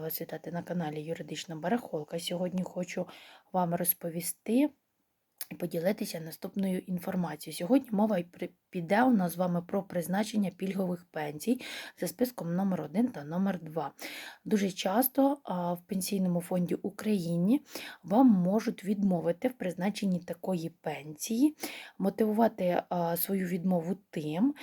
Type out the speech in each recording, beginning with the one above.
вас вітати на каналі Юридична Барахолка. Сьогодні хочу вам розповісти і поділитися наступною інформацією. Сьогодні мова піде у нас з вами про призначення пільгових пенсій за списком номер 1 та номер 2. Дуже часто в Пенсійному фонді України вам можуть відмовити в призначенні такої пенсії, мотивувати свою відмову тим,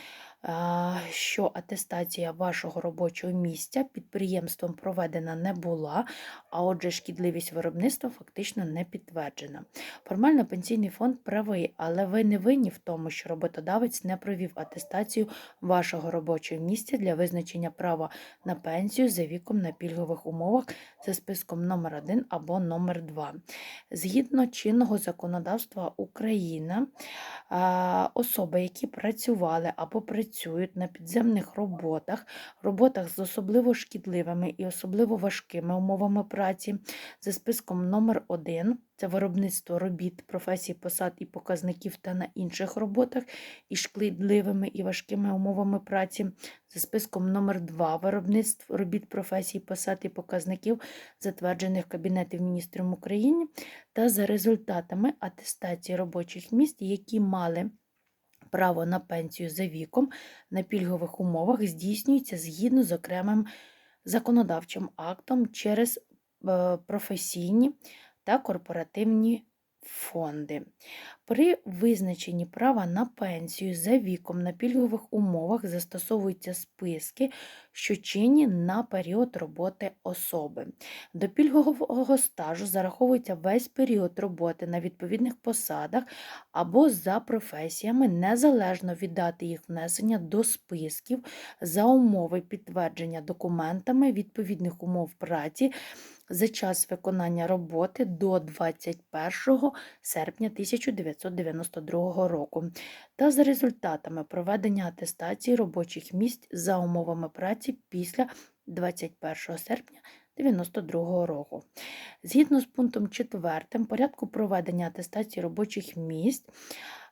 що атестація вашого робочого місця підприємством проведена не була, а отже, шкідливість виробництва фактично не підтверджена. Формально пенсійний фонд правий, але ви не винні в тому, що роботодавець не провів атестацію вашого робочого місця для визначення права на пенсію за віком на пільгових умовах за списком номер 1 або номер 2. Згідно чинного законодавства України, особи, які працювали або працюють на підземних роботах, роботах з особливо шкідливими і особливо важкими умовами праці, за списком номер 1 це виробництво робіт, професій, посад і показників та на інших роботах із шкідливими і важкими умовами праці, за списком номер 2 виробництво робіт, професій, посад і показників, затверджених Кабінетом міністрів України, та за результатами атестації робочих місць, які мали право на пенсію за віком на пільгових умовах здійснюється згідно з окремим законодавчим актом через е, професійні та корпоративні фонди. При визначенні права на пенсію за віком на пільгових умовах застосовуються списки, що чинні на період роботи особи. До пільгового стажу зараховується весь період роботи на відповідних посадах або за професіями, незалежно від дати їх внесення до списків за умови підтвердження документами відповідних умов праці за час виконання роботи до 21 серпня 1992 року та за результатами проведення атестації робочих місць за умовами праці після 21 серпня 1992 року. Згідно з пунктом 4 порядку проведення атестації робочих місць,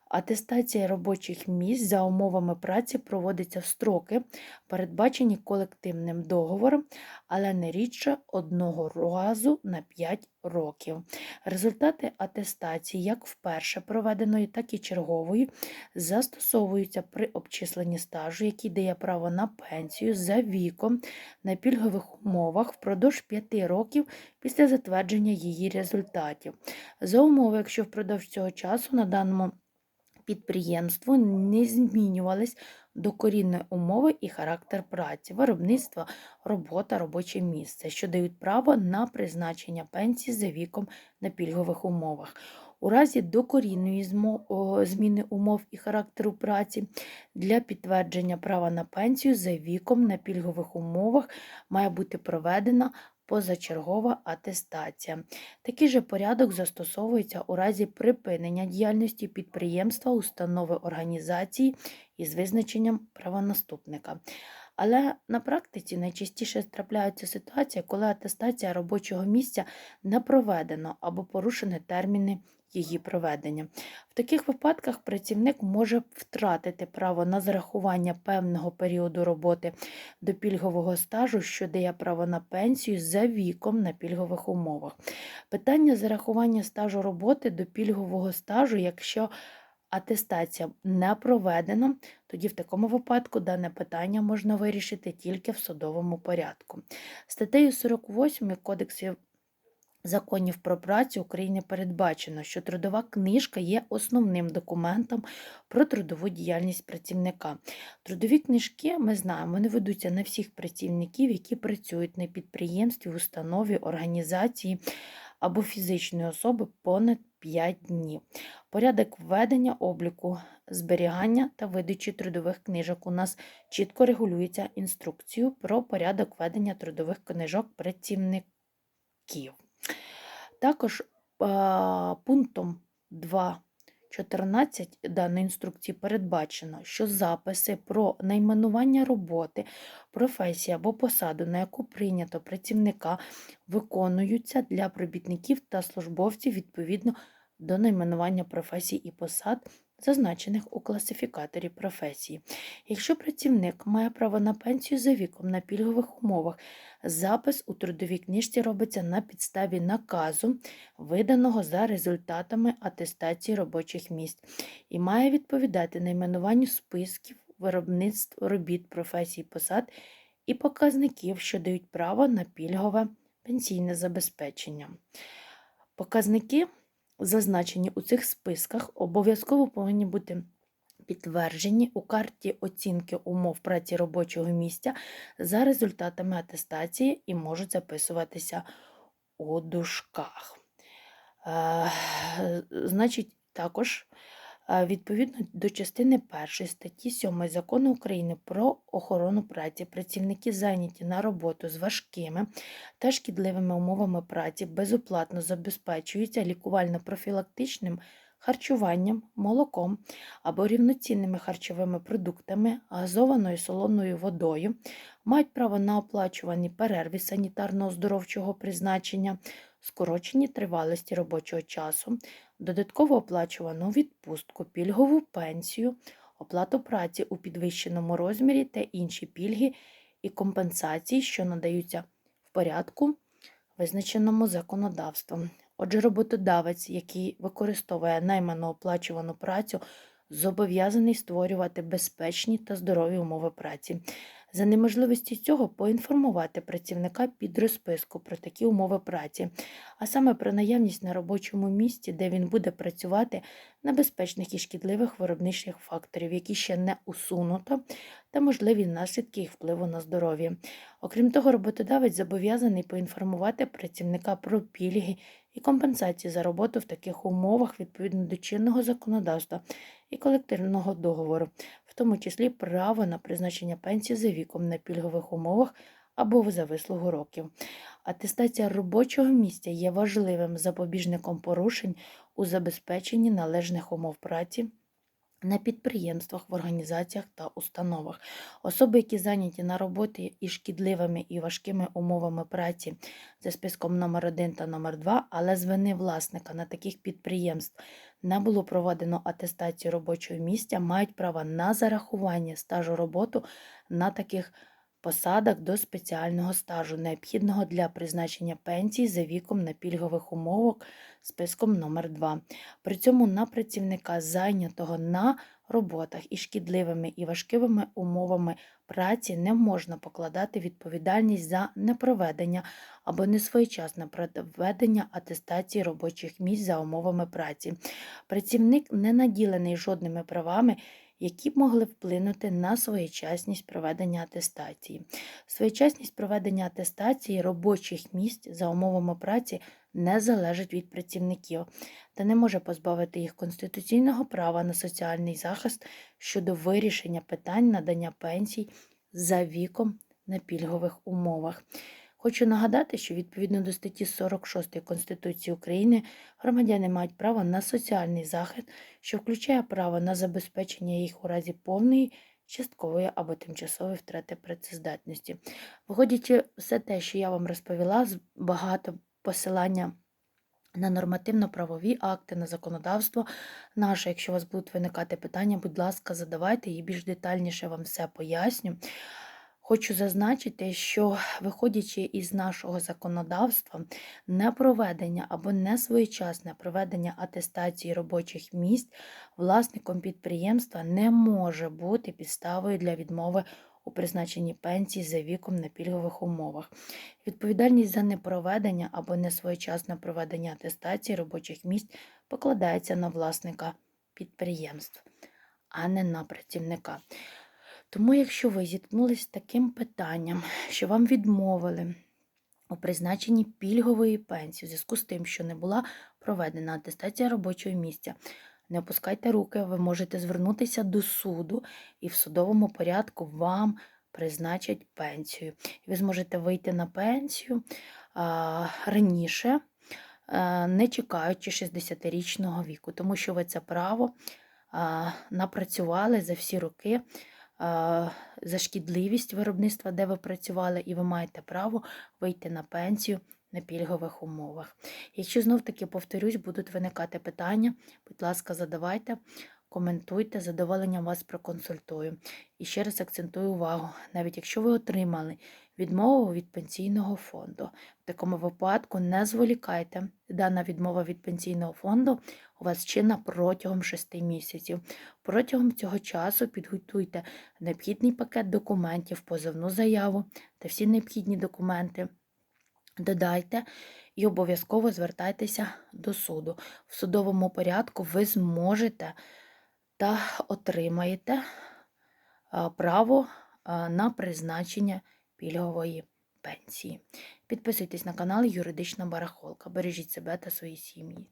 атестація робочих місць за умовами праці проводиться в строки, передбачені колективним договором, але не рідше одного разу на 5 років. Результати атестації, як вперше проведеної, так і чергової, застосовуються при обчисленні стажу, який дає право на пенсію за віком на пільгових умовах впродовж 5 років після затвердження її результатів. За умови, якщо впродовж цього часу на даному підприємству не змінювались докорінні умови і характер праці, виробництва, робота, робоче місце, що дають право на призначення пенсії за віком на пільгових умовах. У разі докорінної зміни умов і характеру праці для підтвердження права на пенсію за віком на пільгових умовах має бути проведена позачергова атестація. Такий же порядок застосовується у разі припинення діяльності підприємства, установи організації із визначенням правонаступника. Але на практиці найчастіше трапляються ситуація, коли атестація робочого місця не проведена або порушені терміни її проведення. В таких випадках працівник може втратити право на зарахування певного періоду роботи до пільгового стажу, що дає право на пенсію за віком на пільгових умовах. Питання зарахування стажу роботи до пільгового стажу, якщо атестація не проведена, тоді в такому випадку дане питання можна вирішити тільки в судовому порядку. Статтею 48 Кодексу законів про працю України передбачено, що трудова книжка є основним документом про трудову діяльність працівника. Трудові книжки, ми знаємо, вони ведуться на всіх працівників, які працюють на підприємстві, установі, організації або фізичної особи понад 5 днів. Порядок введення обліку, зберігання та видачі трудових книжок у нас чітко регулюється інструкцією про порядок ведення трудових книжок працівників. Також пунктом 2.14 даної інструкції передбачено, що записи про найменування роботи, професії або посаду, на яку прийнято працівника, виконуються для робітників та службовців відповідно до найменування професій і посад зазначених у класифікаторі професії. Якщо працівник має право на пенсію за віком на пільгових умовах, запис у трудовій книжці робиться на підставі наказу, виданого за результатами атестації робочих місць, і має відповідати найменуванню списків виробництв робіт, професій, посад і показників, що дають право на пільгове пенсійне забезпечення. Показники, зазначені у цих списках, обов'язково повинні бути підтверджені у карті оцінки умов праці робочого місця за результатами атестації і можуть записуватися у дужках. Е, Значить, також відповідно до частини 1 статті 7 Закону України про охорону праці працівники зайняті на роботу з важкими та шкідливими умовами праці безоплатно забезпечуються лікувально-профілактичним харчуванням, молоком або рівноцінними харчовими продуктами, газованою солоною водою, мають право на оплачувані перерви санітарно-оздоровчого призначення, скорочені тривалості робочого часу, додатково оплачувану відпустку, пільгову пенсію, оплату праці у підвищеному розмірі та інші пільги і компенсації, що надаються в порядку, визначеному законодавством. Отже, роботодавець, який використовує найману оплачувану працю, зобов'язаний створювати безпечні та здорові умови праці. За неможливості цього поінформувати працівника під розписку про такі умови праці, а саме про наявність на робочому місці, де він буде працювати небезпечних і шкідливих виробничих факторів, які ще не усунуто, та можливі наслідки їх впливу на здоров'я. Окрім того, роботодавець зобов'язаний поінформувати працівника про пільги і компенсації за роботу в таких умовах відповідно до чинного законодавства і колективного договору, в тому числі право на призначення пенсії за віком на пільгових умовах або за вислугу років. Атестація робочого місця є важливим запобіжником порушень у забезпеченні належних умов праці. На підприємствах, в організаціях та установах. Особи, які зайняті на роботі і шкідливими і важкими умовами праці за списком номер 1 та номер 2 але з вини власника на таких підприємств не було проведено атестацію робочого місця, мають право на зарахування стажу роботу на таких посадах до спеціального стажу, необхідного для призначення пенсії за віком на пільгових умовах списком номер 2 При цьому на працівника, зайнятого на роботах із шкідливими і важкими умовами праці, не можна покладати відповідальність за непроведення або несвоєчасне проведення атестації робочих місць за умовами праці. Працівник не наділений жодними правами які б могли вплинути на своєчасність проведення атестації. Своєчасність проведення атестації робочих місць за умовами праці не залежить від працівників та не може позбавити їх конституційного права на соціальний захист щодо вирішення питань надання пенсій за віком на пільгових умовах. Хочу нагадати, що відповідно до статті 46 Конституції України громадяни мають право на соціальний захист, що включає право на забезпечення їх у разі повної, часткової або тимчасової втрати працездатності. Виходячи все те, що я вам розповіла, багато посилання. На нормативно-правові акти, на законодавство наше. Якщо у вас будуть виникати питання, будь ласка, задавайте і більш детальніше вам все поясню. Хочу зазначити, що виходячи із нашого законодавства, непроведення або несвоєчасне проведення атестації робочих місць власником підприємства не може бути підставою для відмови у призначенні пенсії за віком на пільгових умовах. Відповідальність за непроведення або несвоєчасне проведення атестації робочих місць покладається на власника підприємств, а не на працівника. Тому, якщо ви зіткнулись з таким питанням, що вам відмовили у призначенні пільгової пенсії, в зв'язку з тим, що не була проведена атестація робочого місця, не опускайте руки, ви можете звернутися до суду, і в судовому порядку вам призначать пенсію. Ви зможете вийти на пенсію а, раніше, а, не чекаючи 60-річного віку, тому що ви це право а, напрацювали за всі роки за шкідливість виробництва, де ви працювали, і ви маєте право вийти на пенсію на пільгових умовах. Якщо знов-таки повторюсь, будуть виникати питання, будь ласка, задавайте. Коментуйте, з задоволенням вас проконсультую. І ще раз акцентую увагу, навіть якщо ви отримали відмову від пенсійного фонду, в такому випадку не зволікайте. Дана відмова від пенсійного фонду у вас чинна протягом 6 місяців. Протягом цього часу підготуйте необхідний пакет документів, позовну заяву та всі необхідні документи. Додайте і обов'язково звертайтеся до суду. В судовому порядку ви зможете та отримаєте право на призначення пільгової пенсії. Підписуйтесь на канал Юридична Барахолка. Бережіть себе та свої сім'ї.